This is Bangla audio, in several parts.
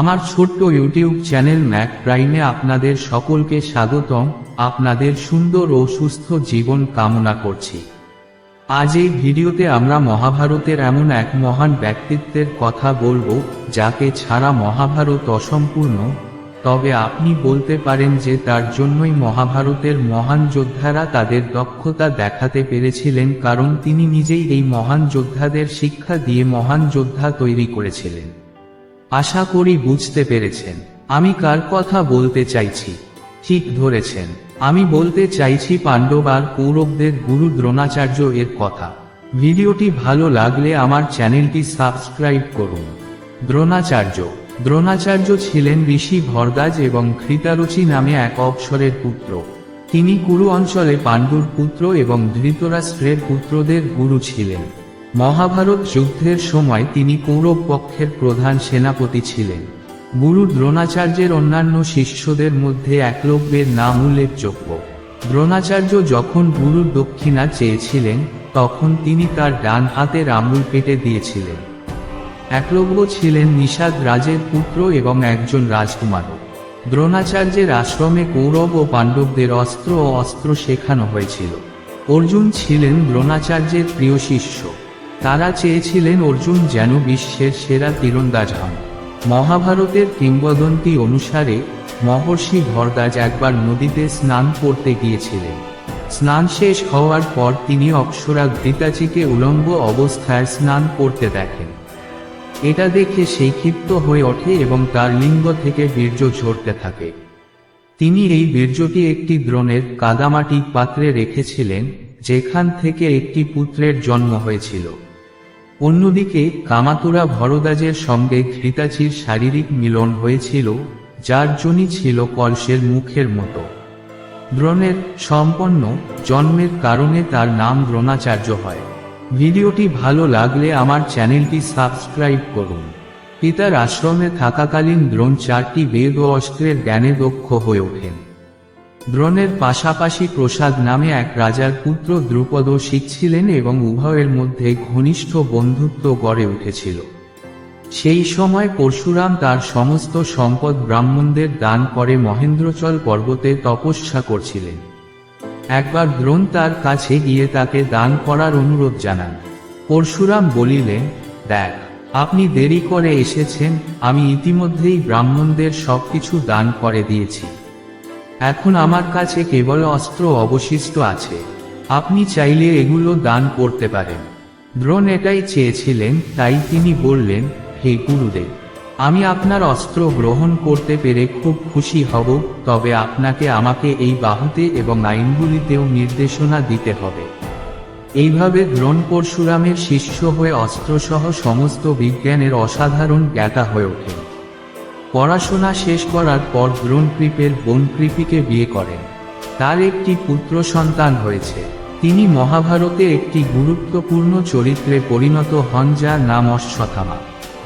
আমার ছোট্ট ইউটিউব চ্যানেল ম্যাক প্রাইমে আপনাদের সকলকে স্বাগতম। আপনাদের সুন্দর ও সুস্থ জীবন কামনা করছি। আজ এই ভিডিওতে আমরা মহাভারতের এমন এক মহান ব্যক্তিত্বের কথা বলব, যাকে ছাড়া মহাভারত অসম্পূর্ণ। তবে আপনি বলতে পারেন যে তার জন্যই মহাভারতের মহান যোদ্ধারা তাদের দক্ষতা দেখাতে পেরেছিলেন, কারণ তিনি নিজেই এই মহান যোদ্ধাদের শিক্ষা দিয়ে মহান যোদ্ধা তৈরি করেছিলেন। আশা করি বুঝতে পেরেছেন। আমি কার কথা বলতে চাইছি? ঠিক ধরেছেন। আমি বলতে চাইছি পাণ্ডব আর কৌরবদের গুরু দ্রোণাচার্য এর কথা। ভিডিওটি ভালো লাগলে আমার চ্যানেলটি সাবস্ক্রাইব করুন। দ্রোণাচার্য। দ্রোণাচার্য ছিলেন ঋষি ভরদাজ এবং ঘৃতারুচি নামে এক অক্ষরের পুত্র। তিনি কুরু অঞ্চলে পাণ্ডুর পুত্র এবং ধৃতরাষ্ট্রের পুত্রদের গুরু ছিলেন। মহাভারত যুদ্ধের সময় তিনি কৌরব পক্ষের প্রধান সেনাপতি ছিলেন। গুরু দ্রোণাচার্যের অন্যান্য শিষ্যদের মধ্যে একলব্যের নাম উল্লেখযোগ্য। দ্রোণাচার্য যখন গুরুর দক্ষিণা চেয়েছিলেন, তখন তিনি তার ডান হাতের আঙুল কেটে দিয়েছিলেন। একলব্য ছিলেন নিষাদ রাজের পুত্র এবং একজন রাজকুমার দ্রোণাচার্যের আশ্রমে কৌরব ও পাণ্ডবদের অস্ত্র ও অস্ত্র শেখানো হয়েছিল। অর্জুন ছিলেন দ্রোণাচার্যের প্রিয় শিষ্য। তারা চেয়েছিলেন অর্জুন যেন বিশ্বের সেরা তীরন্দাজ হন মহাভারতের কিংবদন্তি অনুসারে মহর্ষি ভরদাজ একবার নদীতে স্নান করতে গিয়েছিলেন। স্নান শেষ হওয়ার পর তিনি অক্ষরা ঘৃতাচিকে উলঙ্গ অবস্থায় স্নান করতে দেখেন। এটা দেখে সেই ক্ষিপ্ত হয়ে ওঠে এবং তার লিঙ্গ থেকে বীর্য ঝরতে থাকে। তিনি এই বীর্যটি একটি দ্রোণের কাদামাটি পাত্রে রেখেছিলেন, যেখান থেকে একটি পুত্রের জন্ম হয়েছিল। অন্যদিকে, কামাতুরা ভরদাজের সঙ্গে ঘৃতাচির শারীরিক মিলন হয়েছিল, যার জনই ছিল কলসের মুখের মতো। দ্রোণের সম্পন্ন জন্মের কারণে তার নাম দ্রোণাচার্য হয়। ভিডিওটি ভালো লাগলে আমার চ্যানেলটি সাবস্ক্রাইব করুন। পিতার আশ্রমে থাকাকালীন দ্রোণ চারটি বেদ ও অস্ত্রের জ্ঞানে দক্ষ হয়ে ওঠেন। দ্রোণের পাশাপাশি প্রসাদ নামে এক রাজার পুত্র দ্রুপদও শিখছিলেন এবং উভয়ের মধ্যে ঘনিষ্ঠ বন্ধুত্ব গড়ে উঠেছিল। সেই সময় পরশুরাম তার সমস্ত সম্পদ ব্রাহ্মণদের দান করে মহেন্দ্রচল পর্বতে তপস্যা করছিলেন। একবার দ্রোণ তার কাছে গিয়ে তাকে দান করার অনুরোধ জানান। পরশুরাম বলিলেন, দেখ, আপনি দেরি করে এসেছেন, আমি ইতিমধ্যেই ব্রাহ্মণদের সবকিছু দান করে দিয়েছি। এখন আমার কাছে কেবল অস্ত্র অবশিষ্ট আছে। আপনি চাইলে এগুলো দান করতে পারেন। দ্রোণ এটাই চেয়েছিলেন, তাই তিনি বললেন, হে গুরুদেব, আমি আপনার অস্ত্র গ্রহণ করতে পেরে খুব খুশি হব, তবে আপনাকে আমাকে এই বাহুতে এবং আইনগুলিতেও নির্দেশনা দিতে হবে। এইভাবে দ্রোণ পরশুরামের শিষ্য হয়ে অস্ত্রসহ সমস্ত বিজ্ঞানের অসাধারণ জ্ঞাতা হয়ে ওঠেন। পড়াশোনা শেষ করার পর দ্রোণ কৃপের বোন কৃপিকে বিয়ে করেন। তার একটি পুত্র সন্তান হয়েছে। তিনি মহাভারতে একটি গুরুত্বপূর্ণ চরিত্রে পরিণত হন যার নাম অশ্বথামা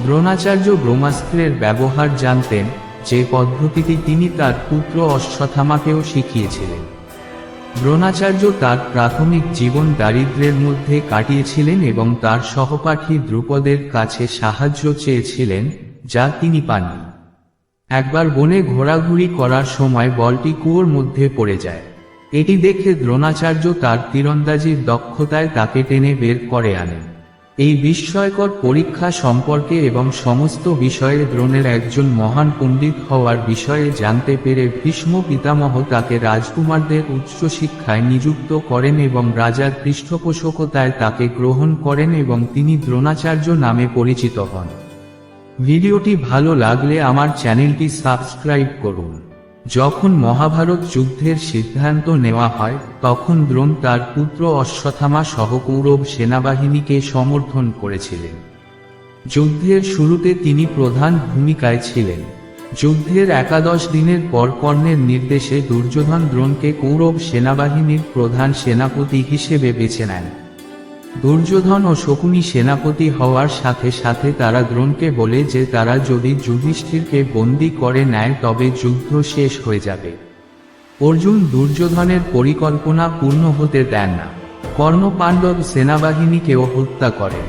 দ্রোণাচার্য ব্রহ্মাস্ত্রের ব্যবহার জানতেন, যে পদ্ধতিটি তিনি তার পুত্র অশ্বথামাকেও শিখিয়েছিলেন। দ্রোণাচার্য তার প্রাথমিক জীবন দারিদ্র্যের মধ্যে কাটিয়েছিলেন এবং তার সহপাঠী দ্রুপদের কাছে সাহায্য চেয়েছিলেন, যা তিনি পাননি। একবার বনে ঘোরাঘুরি করার সময় বলটি কুয়োর মধ্যে পড়ে যায়। এটি দেখে দ্রোণাচার্য তার তীরন্দাজির দক্ষতায় তাকে টেনে বের করে আনেন। এই বিস্ময়কর পরীক্ষা সম্পর্কে এবং সমস্ত বিষয়ে দ্রোণের একজন মহান পণ্ডিত হওয়ার বিষয়ে জানতে পেরে ভীষ্ম পিতামহ তাকে রাজকুমারদের উচ্চশিক্ষায় নিযুক্ত করেন এবং রাজার পৃষ্ঠপোষকতায় তাকে গ্রহণ করেন এবং তিনি দ্রোণাচার্য নামে পরিচিত হন। ভিডিওটি ভালো লাগলে আমার চ্যানেলটি সাবস্ক্রাইব করুন। যখন মহাভারত যুদ্ধের সিদ্ধান্ত নেওয়া হয়, তখন দ্রোণ তার পুত্র অশ্বথামা সহ কৌরব সেনাবাহিনীকে সমর্থন করেছিলেন। যুদ্ধের শুরুতে তিনি প্রধান ভূমিকায় ছিলেন। যুদ্ধের একাদশ দিনের পর কর্ণের নির্দেশে দুর্যোধন দ্রোণকে কৌরব সেনাবাহিনীর প্রধান সেনাপতি হিসেবে বেছে নেন। দুর্যোধন ও শকুনি সেনাপতি হওয়ার সাথে সাথে তারা দ্রোণকে বলে যে তারা যদি যুধিষ্ঠিরকে বন্দি করে নেয় তবে যুদ্ধ শেষ হয়ে যাবে। অর্জুন দুর্যোধনের পরিকল্পনা পূর্ণ হতে দেন না। কর্ণ পাণ্ডব সেনাবাহিনীকেও হত্যা করেন।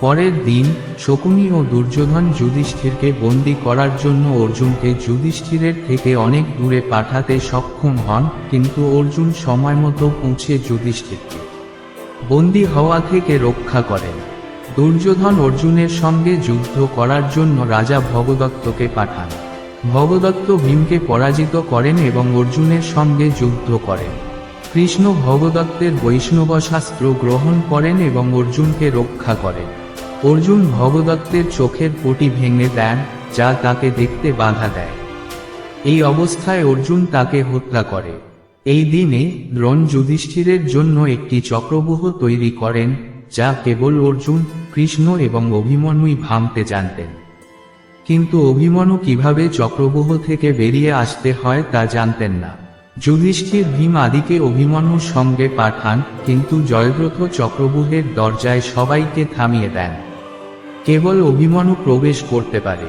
পরের দিন শকুনি ও দুর্যোধন যুধিষ্ঠিরকে বন্দি করার জন্য অর্জুনকে যুধিষ্ঠিরের থেকে অনেক দূরে পাঠাতে সক্ষম হন, কিন্তু অর্জুন সময়মতো পৌঁছে যুধিষ্ঠিরকে। বন্দি হওয়া থেকে রক্ষা করেন। দুর্যোধন অর্জুনের সঙ্গে যুদ্ধ করার জন্য রাজা ভগদত্তকে পাঠান। ভগদত্ত ভীমকে পরাজিত করেন এবং অর্জুনের সঙ্গে যুদ্ধ করেন। কৃষ্ণ ভগদত্তের বৈষ্ণব শাস্ত্র গ্রহণ করেন এবং অর্জুনকে রক্ষা করেন। অর্জুন ভগদত্তের চোখের পটি ভেঙে দেন, যা তাকে দেখতে বাধা দেয়। এই অবস্থায় অর্জুন তাকে হত্যা করে। এই দিনে দ্রোণ যুধিষ্ঠিরের জন্য একটি চক্রব্যূহ তৈরি করেন, যা কেবল অর্জুন, কৃষ্ণ এবং অভিমন্যুই ভাঙতে জানতেন। কিন্তু অভিমন্যু কীভাবে চক্রব্যূহ থেকে বেরিয়ে আসতে হয় তা জানতেন না। যুধিষ্ঠির ভীম আদিকে অভিমন্যুর সঙ্গে পাঠান, কিন্তু জয়দ্রথ চক্রব্যূহের দরজায় সবাইকে থামিয়ে দেন। কেবল অভিমন্যু প্রবেশ করতে পারে।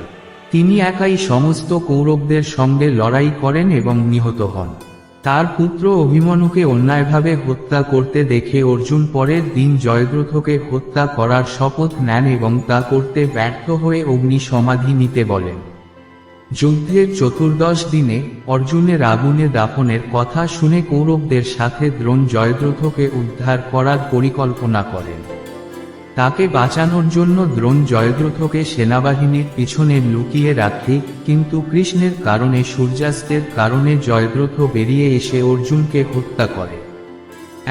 তিনি একাই সমস্ত কৌরবদের সঙ্গে লড়াই করেন এবং নিহত হন। তার পুত্র অভিমন্যুকে অন্যায়ভাবে হত্যা করতে দেখে অর্জুন পরের দিন জয়দ্রথকে হত্যা করার শপথ নেন এবং তা করতে ব্যর্থ হয়ে অগ্নি সমাধি নিতে বলেন। যুদ্ধের চতুর্দশ দিনে অর্জুনের আগুনে দাফনের কথা শুনে কৌরবদের সাথে দ্রোণ জয়দ্রথকে উদ্ধার করার পরিকল্পনা করেন। তাকে বাঁচানোর জন্য দ্রোণ জয়দ্রথকে সেনাবাহিনীর পিছনে লুকিয়ে রাখে, কিন্তু কৃষ্ণের কারণে সূর্যাস্তের কারণে জয়দ্রথ বেরিয়ে এসে অর্জুনকে হত্যা করে।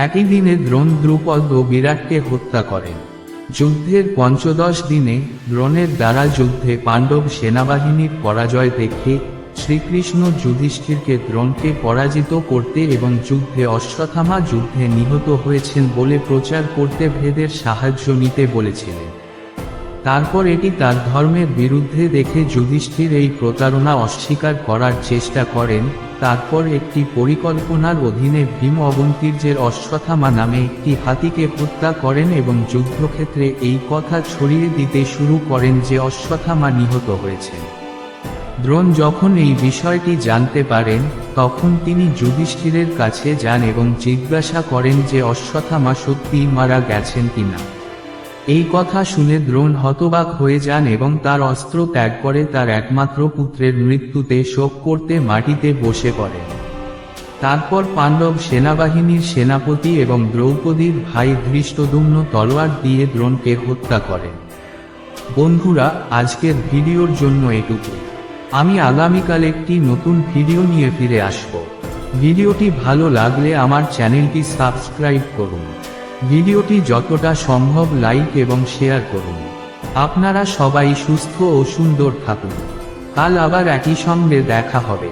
একই দিনে দ্রোণ দ্রুপদ ও বিরাটকে হত্যা করেন। যুদ্ধের পঞ্চদশ দিনে দ্রোণের দ্বারা যুদ্ধে পাণ্ডব সেনাবাহিনীর পরাজয় দেখে শ্রীকৃষ্ণ যুধিষ্ঠিরকে দ্রোণকে পরাজিত করতে এবং যুদ্ধে অশ্বত্থামা যুদ্ধে নিহত হয়েছেন বলে প্রচার করতে ভেদের সাহায্য নিতে বলেছিলেন। তারপর এটি তার ধর্মের বিরুদ্ধে দেখে যুধিষ্ঠির এই প্রতারণা অস্বীকার করার চেষ্টা করেন। তারপর একটি পরিকল্পনার অধীনে ভীম অবন্তীর্যের অশ্বত্থামা নামে একটি হাতিকে হত্যা করেন এবং যুদ্ধক্ষেত্রে এই কথা ছড়িয়ে দিতে শুরু করেন যে অশ্বত্থামা নিহত হয়েছেন। দ্রোণ যখন এই বিষয়টি জানতে পারেন, তখন তিনি যুধিষ্ঠিরের কাছে যান এবং জিজ্ঞাসা করেন যে অশ্বত্থামা সত্যিই মারা গেছেন কিনা। এই কথা শুনে দ্রোণ হতবাক হয়ে যান এবং তার অস্ত্র ত্যাগ করে তার একমাত্র পুত্রের মৃত্যুতে শোক করতে মাটিতে বসে পড়েন। তারপর পাণ্ডব সেনাবাহিনীর সেনাপতি এবং দ্রৌপদীর ভাই ধৃষ্টদুম্ন তলোয়ার দিয়ে দ্রোণকে হত্যা করেন। বন্ধুরা, আজকের ভিডিওর জন্য এটুকু আমি আগামীকাল একটি নতুন ভিডিও নিয়ে ফিরে আসব। ভিডিওটি ভালো লাগলে আমার চ্যানেলটি সাবস্ক্রাইব করুন। ভিডিওটি যতটা সম্ভব লাইক এবং শেয়ার করুন। আপনারা সবাই সুস্থ ও সুন্দর থাকুন। কাল আবার একই সঙ্গে দেখা হবে।